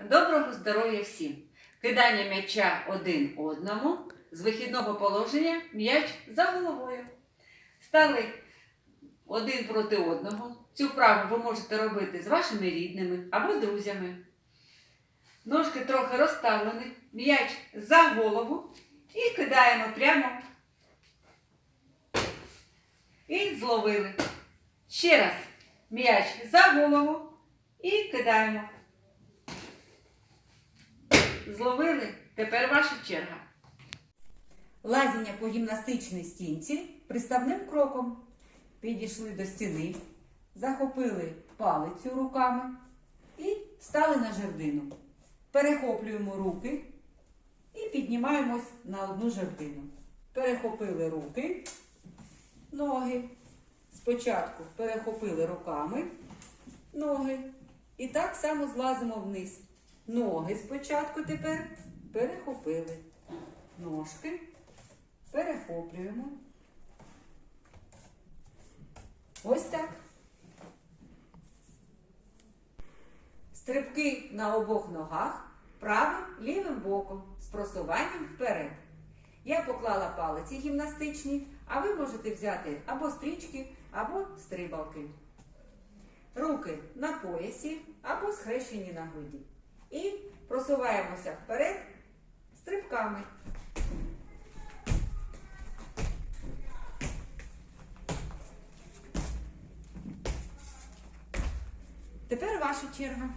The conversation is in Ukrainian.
Доброго здоров'я всім! Кидання м'яча один одному з вихідного положення м'яч за головою. Стали один проти одного. Цю вправу ви можете робити з вашими рідними або друзями. Ножки трохи розставлені, м'яч за голову і кидаємо прямо. І зловили. Ще раз м'яч за голову і кидаємо. Зловили. Тепер ваша черга. Лазіння по гімнастичній стінці приставним кроком. Підійшли до стіни, захопили палицю руками і стали на жердину. Перехоплюємо руки і піднімаємось на одну жердину. Перехопили руки, ноги. Спочатку перехопили руками ноги. І так само злазимо вниз. Ноги спочатку тепер перехопили. Ножки перехоплюємо. Ось так. Стрибки на обох ногах правим лівим боком з просуванням вперед. Я поклала палиці гімнастичні, а ви можете взяти або стрічки, або стрибалки. Руки на поясі або схрещені на груді. І просуваємося вперед стрибками. Тепер ваша черга.